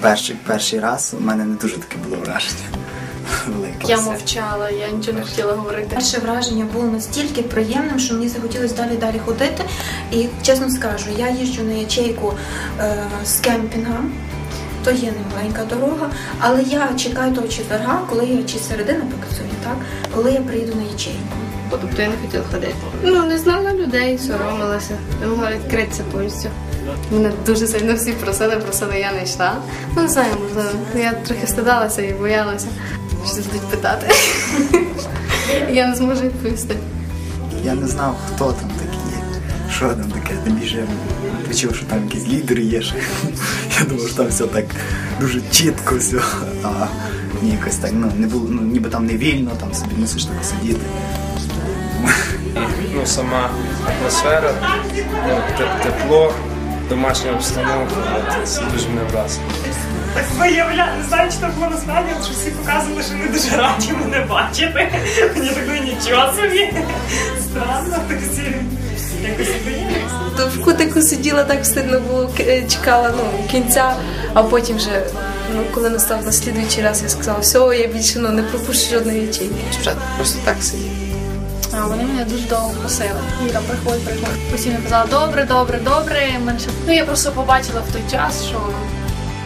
перший, перший раз у мене не дуже таке було враження. Велике. Я мовчала, я нічого не хотіла говорити. Перше враження було настільки приємним, що мені захотілося далі далі ходити. І чесно скажу, я їжджу на ячейку е, з кемпінга. То є немаленька дорога, але я чекаю того четверга, коли я чи середина працює, так коли я приїду на ячейку. Тобто я не хотіла ходити. Ну, не знала людей, соромилася, не могла відкритися повністю. Мене дуже сильно всі просили, просили, я не йшла. Ну, не знаю, можливо. Я трохи стидалася і боялася, що будуть питати. Я не зможу відповісти. Я не знав, хто там такі є, що там таке. Тим більше почув, що там якісь лідери є. Я думав, що там все так дуже чітко, все. А ні, якось так, ну, не було, ну, ніби там не вільно, там собі мусиш так сидіти. Ну, сама атмосфера, ну, тепло, домашня обстановка, от, це дуже мене вразило. Так виявляю, не знаю, чи так було насправді, але що всі показували, що не дуже раді мене бачити. Мені такої нічого собі. Странно, так всі якось приємно. То в кутику сиділа так стидно було, к- чекала ну, кінця, а потім вже, ну, коли настав на слідуючий раз, я сказала, все, я більше ну, не пропущу жодної ячейки. Просто так сиділа. А вони мене дуже довго просили. Віра, приходь, приходь. Постійно казала, добре, добре, добре. Менше. Ну я просто побачила в той час, що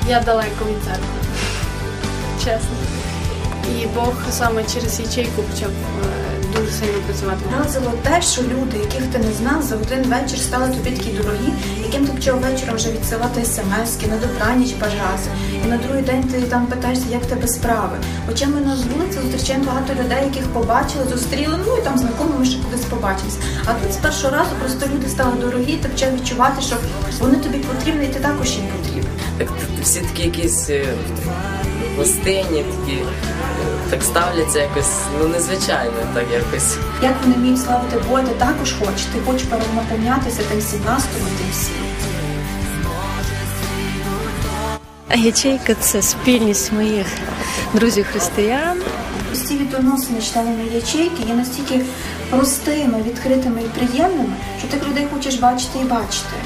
я далеко від церкви. Чесно. І Бог саме через ячейку почав е, дуже сильно працювати. Вразило те, що люди, яких ти не знав, за один вечір стали тобі такі дорогі, яким ти почав вечором вже відсилати смски, на добраніч бажати. І на другий день ти там питаєшся, як тебе справи. Хоча ми на вулиці зустрічаємо багато людей, яких побачили, зустріли, ну і там знайомими ще кудись побачились. А тут з першого разу просто люди стали дорогі, ти почав відчувати, що вони тобі потрібні, і ти також їм потрібен. Так всі такі якісь е, гостинні, такі так ставляться якось ну незвичайно, так якось. Як вони вміють славити Бога, ти також хочеш. Ти хочеш перенаповнятися тим всім настроєм, тим всім. Ячейка це спільність моїх друзів християн. Ось ці відносини членами ячейки є настільки простими, відкритими і приємними, що тих людей хочеш бачити і бачити.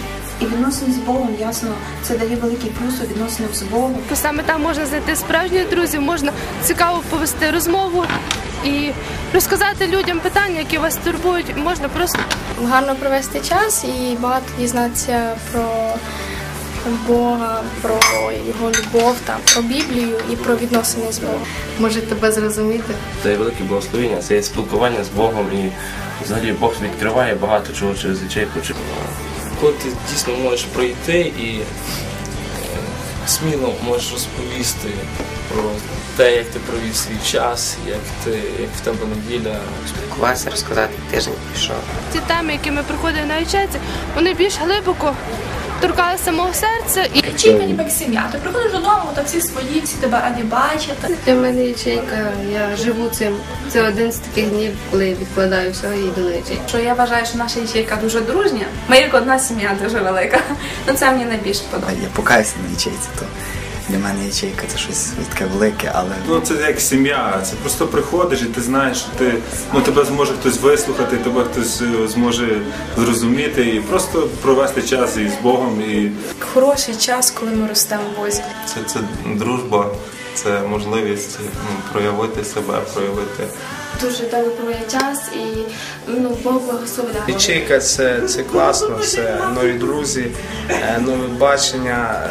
І відносини з Богом, ясно, це дає великий плюс у відносинах з Богом. Саме там можна знайти справжніх друзів, можна цікаво повести розмову і розказати людям питання, які вас турбують. Можна просто Гарно провести час і багато дізнатися про Бога, про його любов, там, про Біблію і про відносини з Богом. може тебе зрозуміти. Це є велике благословення, це є спілкування з Богом і взагалі Бог відкриває багато чого через ячейку. Чи- Коли ти дійсно можеш прийти і е, сміло можеш розповісти про те, як ти провів свій час, як ти як в тебе неділя. Спілкуватися, розказати тиждень пішов. Ті теми, які ми проходимо на вечерці, вони більш глибоко торкалися самого серця і чи ніби як сім'я. Ти приходиш додому, та всі свої, всі тебе раді бачити. Для мене ячейка, я живу цим. Це один з таких днів, коли я відкладаю все і йду на ячейку. Що я вважаю, що наша ячейка дуже дружня. Ми як одна сім'я дуже велика. Ну це мені найбільше подобається. Я покаюся на ячейці, то для мене ячейка це щось таке велике, але Ну це як сім'я. Це просто приходиш і ти знаєш, що ти ну тебе зможе хтось вислухати, тебе хтось е, зможе зрозуміти і просто провести час із Богом. І хороший час, коли ми ростемо в Бозі. це, це дружба, це можливість ну, проявити себе, проявити. Дуже довго проводять час і ну, Бог благословляє. Ячейка це, це класно, це нові друзі, е, нове бачення.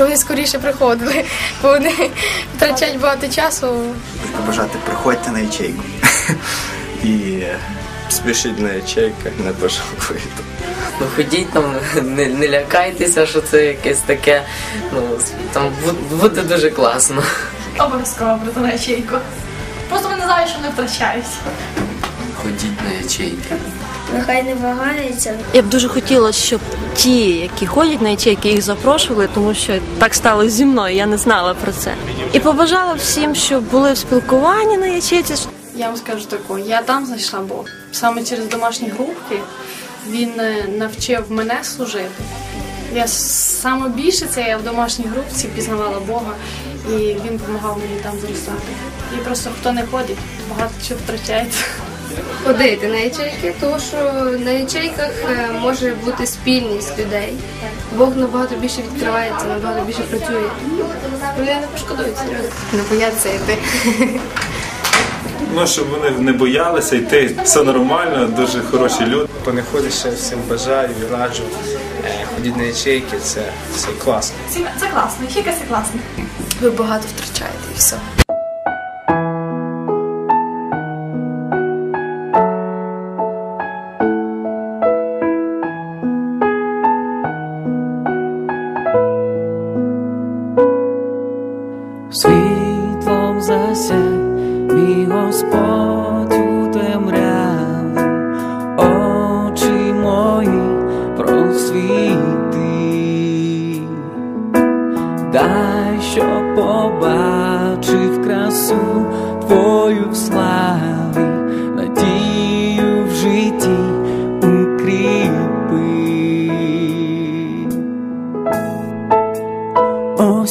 Щоб вони скоріше приходили, бо вони втрачають багато часу. побажати приходьте на ячейку. І Спішіть на ячейках, не пожалуйте. Ну ходіть там, не, не лякайтеся, що це якесь таке. Ну там буде дуже класно. Обов'язково прийти на ячейку. Просто вони знають, що не втрачають. Ходіть на ячейки. Нехай не вагаються. Я б дуже хотіла, щоб ті, які ходять на ячейки, їх запрошували, тому що так стало зі мною, я не знала про це. І побажала всім, щоб були в спілкуванні на ячейці, Я вам скажу таку, я там знайшла Бог. Саме через домашні групки він е, навчив мене служити. Я саме більше це я в домашній групці пізнавала Бога, і він допомагав мені там зростати. І просто хто не ходить, багато чого втрачається. Ходити на ячейки, тому що на ячейках е, може бути спільність людей. Бог набагато більше відкривається, набагато більше працює. Вони не пошкодують серйозно. Не бояться йти. Ну, щоб вони не боялися йти, все нормально, дуже хороші люди. Хто не ходить ще всім бажаю і раджу. Е, Ходіть на ячейки, це, це класно. Це класно, хіка це класно. Ви багато втрачаєте і все. Sweet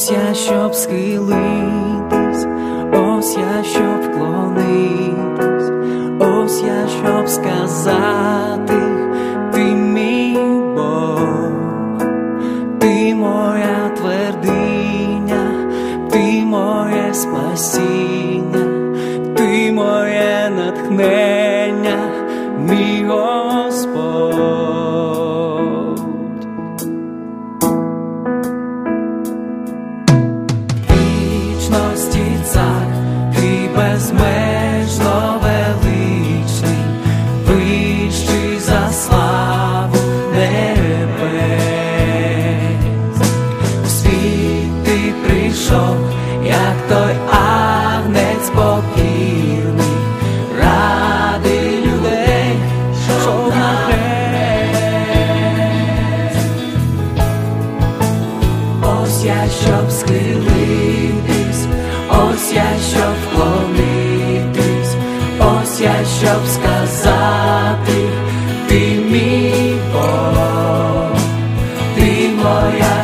Ось я, щоб схилитись, ось я, щоб вклонитись, ось я, щоб сказати, ти мій Бог, ти моя твердиня, ти моє спасіння, щоб схилитись, ось я щоб вклонитись, ось я щоб сказати, ти мій Бог, ти моя.